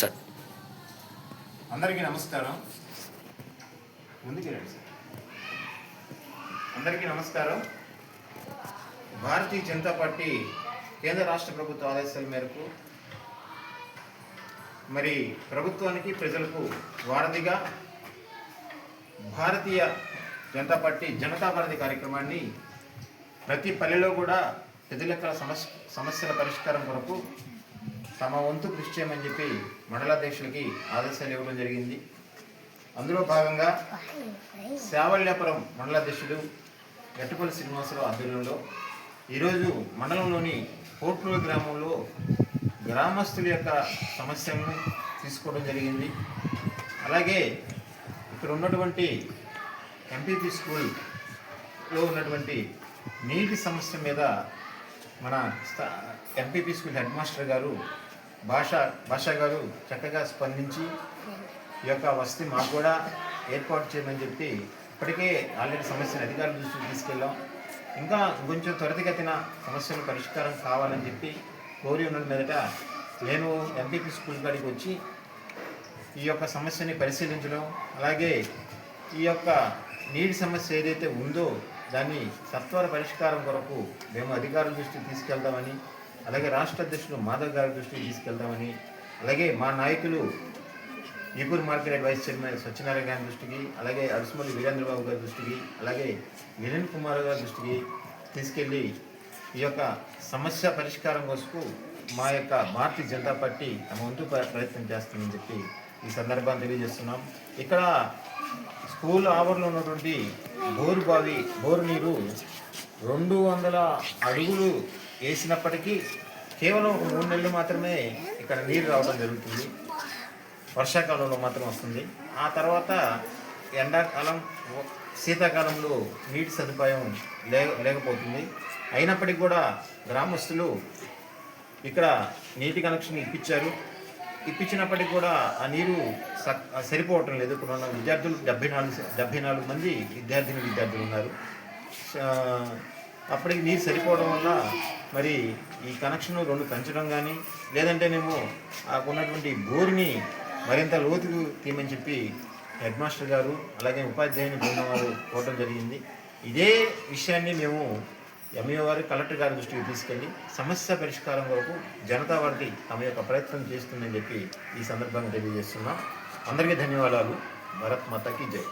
Sir. అందరికీ నమస్కారం. ముందుకు రండి సార్. అందరికీ నమస్కారం. భారతీయ జనతా పార్టీ కేంద్ర రాష్ట్ర ప్రభుత్వ ఆదేశాల మేరకు మరి ప్రభుత్వానికి ప్రజలకు వారధిగా భారతీయ జనతా పార్టీ జనతా భారతి కార్యక్రమాన్ని ప్రతి పల్లెలో కూడా ప్రజల సమస్య సమస్యల పరిష్కారం కొరకు తమ వంతు కృషి చేయమని చెప్పి మండలాధ్యక్షులకి ఆదేశాలు ఇవ్వడం జరిగింది. అందులో భాగంగా శావల్యాపురం మండలాధ్యక్షుడు గట్టుపల్లి శ్రీనివాసరావు ఆధ్వర్యంలో ఈరోజు మండలంలోని కోట్లూరు గ్రామంలో గ్రామస్తుల యొక్క సమస్యలను తీసుకోవడం జరిగింది. అలాగే ఇక్కడ ఉన్నటువంటి ఎంపీపీ స్కూల్లో ఉన్నటువంటి నీటి సమస్య మీద మన స్థా- ఎంపీపీ స్కూల్ హెడ్ మాస్టర్ గారు భాష భాష గారు చక్కగా స్పందించి ఈ యొక్క వసతి మాకు కూడా ఏర్పాటు చేయమని చెప్పి ఇప్పటికే ఆల్రెడీ సమస్యను అధికారుల దృష్టికి తీసుకెళ్ళాం. ఇంకా కొంచెం త్వరితగతిన సమస్యలు పరిష్కారం కావాలని చెప్పి కోరి ఉన్న మీదట నేను ఎంపీపీ స్కూల్ కాడికి వచ్చి ఈ యొక్క సమస్యని పరిశీలించడం అలాగే ఈ యొక్క నీటి సమస్య ఏదైతే ఉందో దాన్ని సత్వర పరిష్కారం కొరకు మేము అధికారుల దృష్టికి తీసుకెళ్దామని అలాగే రాష్ట్ర అధ్యక్షులు మాధవ్ గారి దృష్టికి తీసుకెళ్దామని అలాగే మా నాయకులు Ipur market vice chairman Satyanarayana గారి దృష్టికి అలాగే అరుసుమల్లి వీరేంద్రబాబు గారి దృష్టికి అలాగే విరేన్ కుమార్ గారి దృష్టికి తీసుకెళ్ళి ఈ యొక్క సమస్య పరిష్కారం కోసం మా యొక్క భారతీయ జనతా పార్టీ తమ వంతు ప్రయత్నం చేస్తుందని చెప్పి ఈ సందర్భాన్ని తెలియజేస్తున్నాం. ఇక్కడ స్కూల్ ఆవరణలో ఉన్నటువంటి బోరు బావి బోరు నీరు రెండు వందల అడుగులు వేసినప్పటికీ కేవలం ఒక మూడు నెలలు మాత్రమే ఇక్కడ నీరు రావడం జరుగుతుంది. వర్షాకాలంలో మాత్రం వస్తుంది. ఆ తర్వాత ఎండాకాలం శీతాకాలంలో నీటి సదుపాయం లే లేకపోతుంది. అయినప్పటికీ కూడా గ్రామస్తులు ఇక్కడ నీటి కనెక్షన్ ఇప్పించారు. ఇప్పించినప్పటికీ కూడా ఆ నీరు సక్- సరిపోవటం లేదు. ఇక్కడ ఉన్న విద్యార్థులు డెబ్బై నాలుగు డెబ్బై నాలుగు మంది విద్యార్థిని విద్యార్థులు ఉన్నారు. అప్పటికి నీరు సరిపోవడం వల్ల మరి ఈ కనెక్షన్ రెండు పెంచడం కానీ లేదంటేనేమో ఆ ఉన్నటువంటి బోరుని మరింత లోతుకు తీయమని చెప్పి హెడ్ మాస్టర్ గారు అలాగే ఉపాధ్యాయుని బృందం వారు కోవడం జరిగింది. ఇదే విషయాన్ని మేము ఎంఈఓ గారు కలెక్టర్ గారి దృష్టికి తీసుకెళ్ళి సమస్య పరిష్కారం వరకు జనతా వారికి తమ యొక్క ప్రయత్నం చేస్తుందని చెప్పి ఈ సందర్భంగా తెలియజేస్తున్నాం. అందరికీ ధన్యవాదాలు. భరత్ మాతకి జై.